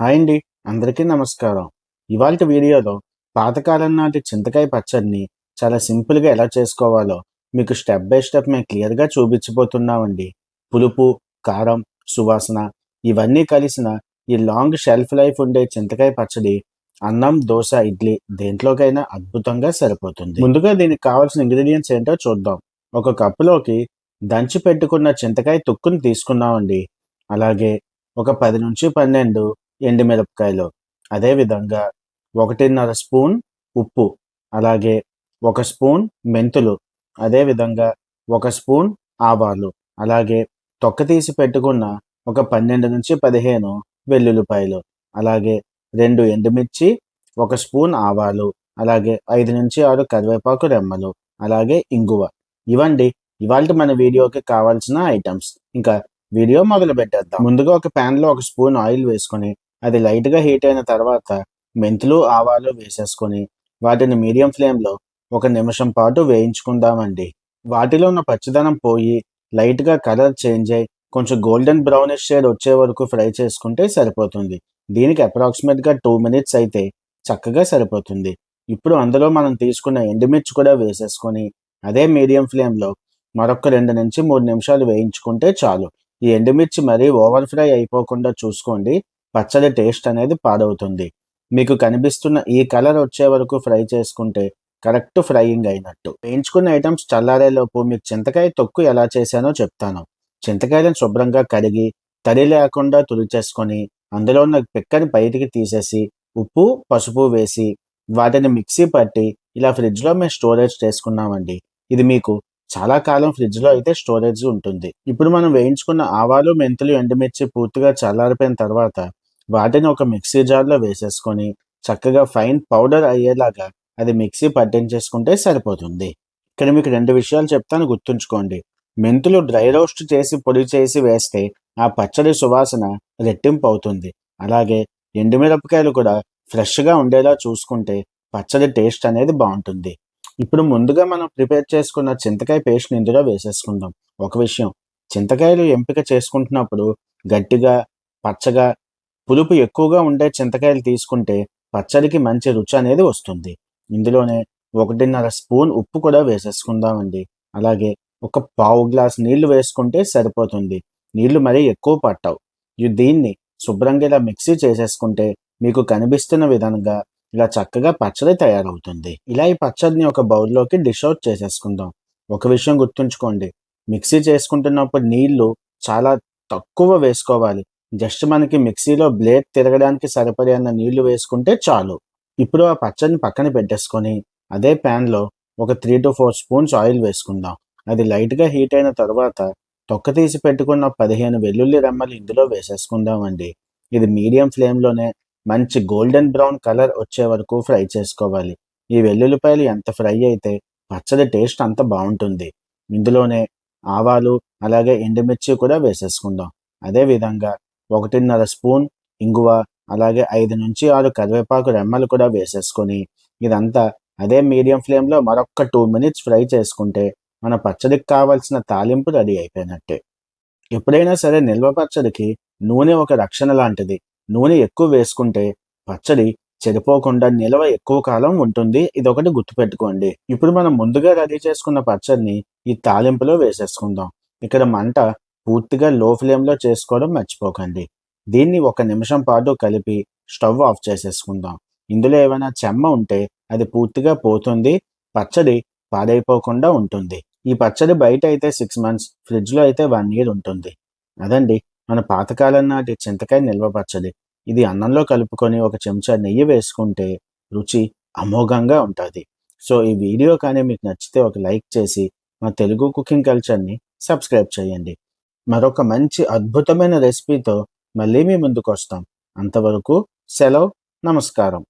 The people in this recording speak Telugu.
హాయ్ అండి. అందరికీ నమస్కారం. ఇవాళ వీడియోలో పాతకాలం నాటి చింతకాయ పచ్చడిని చాలా సింపుల్గా ఎలా చేసుకోవాలో మీకు స్టెప్ బై స్టెప్ మేము క్లియర్గా చూపించబోతున్నామండి. పులుపు కారం సువాసన ఇవన్నీ కలిసిన ఈ లాంగ్ షెల్ఫ్ లైఫ్ ఉండే చింతకాయ పచ్చడి అన్నం దోశ ఇడ్లీ దేంట్లోకైనా అద్భుతంగా సరిపోతుంది. ముందుగా దీనికి కావాల్సిన ఇంగ్రీడియంట్స్ ఏంటో చూద్దాం. ఒక కప్పులోకి దంచి పెట్టుకున్న చింతకాయ తొక్కుని తీసుకున్నామండి. అలాగే ఒక పది నుంచి పన్నెండు ఎండుమిరపకాయలు అదేవిధంగా ఒకటిన్నర స్పూన్ ఉప్పు అలాగే ఒక స్పూన్ మెంతులు అదేవిధంగా ఒక స్పూన్ ఆవాలు అలాగే తొక్క తీసి పెట్టుకున్న ఒక పన్నెండు నుంచి పదిహేను వెల్లుల్లిపాయలు అలాగే రెండు ఎండుమిర్చి ఒక స్పూన్ ఆవాలు అలాగే ఐదు నుంచి ఆరు కరివేపాకు రెమ్మలు అలాగే ఇంగువ. ఇవండి. ఇవాళ మన వీడియోకి కావాల్సిన ఐటమ్స్. ఇంకా వీడియో మొదలు పెట్టేద్దాం ముందుగా ఒక ప్యాన్లో ఒక స్పూన్ ఆయిల్ వేసుకొని అది లైట్గా హీట్ అయిన తర్వాత మెంతులు ఆవాలు వేసేసుకొని వాటిని మీడియం ఫ్లేమ్లో ఒక నిమిషం పాటు వేయించుకుందామండి. వాటిలో ఉన్న పచ్చిదనం పోయి లైట్గా కలర్ చేంజ్ అయ్యి కొంచెం గోల్డెన్ బ్రౌనిష్ షేడ్ వచ్చే వరకు ఫ్రై చేసుకుంటే సరిపోతుంది. దీనికి అప్రాక్సిమేట్గా టూ మినిట్స్ అయితే చక్కగా సరిపోతుంది. ఇప్పుడు అందులో మనం తీసుకున్న ఎండుమిర్చి కూడా వేసేసుకొని అదే మీడియం ఫ్లేమ్లో మరొక రెండు నుంచి మూడు నిమిషాలు వేయించుకుంటే చాలు. ఈ ఎండుమిర్చి మరీ ఓవర్ ఫ్రై అయిపోకుండా చూసుకోండి. పచ్చడి టేస్ట్ అనేది పాడవుతుంది. మీకు కనిపిస్తున్న ఈ కలర్ వచ్చే వరకు ఫ్రై చేసుకుంటే కరెక్ట్ ఫ్రైయింగ్ అయినట్టు. వేయించుకున్న ఐటమ్స్ చల్లారేలోపు మీకు చింతకాయ తొక్కు ఎలా చేశానో చెప్తాను. చింతకాయలను శుభ్రంగా కడిగి తడి లేకుండా తుడిచేసుకొని అందులో ఉన్న పిక్కని బయటికి తీసేసి ఉప్పు పసుపు వేసి వాటిని మిక్సీ పట్టి ఇలా ఫ్రిడ్జ్లో మేము స్టోరేజ్ చేసుకున్నామండి. ఇది మీకు చాలా కాలం ఫ్రిడ్జ్లో అయితే స్టోరేజ్ ఉంటుంది. ఇప్పుడు మనం వేయించుకున్న ఆవాలు మెంతులు ఎండుమిర్చి పూర్తిగా చల్లారిపోయిన తర్వాత వాటిని ఒక మిక్సీ జార్లో వేసేసుకొని చక్కగా ఫైన్ పౌడర్ అయ్యేలాగా అది మిక్సీ పట్టించేసుకుంటే సరిపోతుంది. ఇక్కడ మీకు రెండు విషయాలు చెప్తాను గుర్తుంచుకోండి. మెంతులు డ్రై రోస్ట్ చేసి పొడి చేసి వేస్తే ఆ పచ్చడి సువాసన రెట్టింపు అవుతుంది. అలాగే ఎండుమిరపకాయలు కూడా ఫ్రెష్గా ఉండేలా చూసుకుంటే పచ్చడి టేస్ట్ అనేది బాగుంటుంది. ఇప్పుడు ముందుగా మనం ప్రిపేర్ చేసుకున్న చింతకాయ పేస్ట్ని ఇందులో వేసేసుకుందాం. ఒక విషయం చింతకాయలు ఎంపిక చేసుకుంటున్నప్పుడు గట్టిగా పచ్చగా పులుపు ఎక్కువగా ఉండే చింతకాయలు తీసుకుంటే పచ్చడికి మంచి రుచి అనేది వస్తుంది. ఇందులోనే ఒకటిన్నర స్పూన్ ఉప్పు కూడా వేసేసుకుందామండి. అలాగే ఒక పావు గ్లాస్ నీళ్ళు వేసుకుంటే సరిపోతుంది. నీళ్ళు మరీ ఎక్కువ పట్టవు. దీన్ని శుభ్రంగా ఇలా మిక్సీ చేసేసుకుంటే మీకు కనిపిస్తున్న విధంగా ఇలా చక్కగా పచ్చడి తయారవుతుంది. ఇలా ఈ పచ్చడిని ఒక బౌల్లోకి డిష్ అవుట్ చేసేసుకుందాం. ఒక విషయం గుర్తుంచుకోండి. మిక్సీ చేసుకుంటున్నప్పుడు నీళ్ళు చాలా తక్కువ వేసుకోవాలి. జస్ట్ మనకి మిక్సీలో బ్లేడ్ తిరగడానికి సరిపడే అన్న నీళ్ళు వేసుకుంటే చాలు. ఇప్పుడు ఆ పచ్చడిని పక్కన పెట్టేసుకొని అదే ప్యాన్లో ఒక three to four spoons oil వేసుకుందాం. అది లైట్గా హీట్ అయిన తర్వాత తొక్క తీసి పెట్టుకున్న పదిహేను వెల్లుల్లి రెమ్మలు ఇందులో వేసేసుకుందామండి. ఇది మీడియం ఫ్లేమ్లోనే మంచి గోల్డెన్ బ్రౌన్ కలర్ వచ్చే వరకు ఫ్రై చేసుకోవాలి. ఈ వెల్లుల్లిపాయలు ఎంత ఫ్రై అయితే పచ్చడి టేస్ట్ అంత బాగుంటుంది. ఇందులోనే ఆవాలు అలాగే ఎండుమిర్చి కూడా వేసేసుకుందాం. అదేవిధంగా ఒకటిన్నర స్పూన్ ఇంగువ అలాగే ఐదు నుంచి ఆరు కరివేపాకు రెమ్మలు కూడా వేసేసుకొని ఇదంతా అదే మీడియం ఫ్లేమ్లో మరొక టూ మినిట్స్ ఫ్రై చేసుకుంటే మన పచ్చడికి కావాల్సిన తాలింపు రెడీ అయిపోయినట్టే. ఎప్పుడైనా సరే నిల్వ పచ్చడికి నూనె ఒక రక్షణ లాంటిది. నూనె ఎక్కువ వేసుకుంటే పచ్చడి చెడిపోకుండా నిల్వ ఎక్కువ కాలం ఉంటుంది. ఇది ఒకటి గుర్తుపెట్టుకోండి. ఇప్పుడు మనం ముందుగా రెడీ చేసుకున్న పచ్చడిని ఈ తాలింపులో వేసేసుకుందాం. ఇక్కడ మంట పూర్తిగా లో ఫ్లేమ్లో చేసుకోవడం మర్చిపోకండి. దీన్ని ఒక నిమిషం పాటు కలిపి స్టవ్ ఆఫ్ చేసేసుకుందాం. ఇందులో ఏమైనా చెమ్మ ఉంటే అది పూర్తిగా పోతుంది పచ్చడి పాడైపోకుండా ఉంటుంది. ఈ పచ్చడి బయట అయితే సిక్స్ మంత్స్ ఫ్రిడ్జ్లో అయితే వన్ ఇయర్ ఉంటుంది. అదండి మన పాతకాలం నాటి చింతకాయ నిల్వ పచ్చడి. ఇది అన్నంలో కలుపుకొని ఒక చెంచా నెయ్యి వేసుకుంటే రుచి అమోఘంగా ఉంటుంది. సో ఈ వీడియో కానీ మీకు నచ్చితే ఒక లైక్ చేసి మా తెలుగు కుకింగ్ కల్చర్ని సబ్స్క్రైబ్ చేయండి. మరొక మంచి అద్భుతమైన రెసిపీతో మళ్ళీ మీ ముందుకు వస్తాం. అంతవరకు సెలవు నమస్కారం.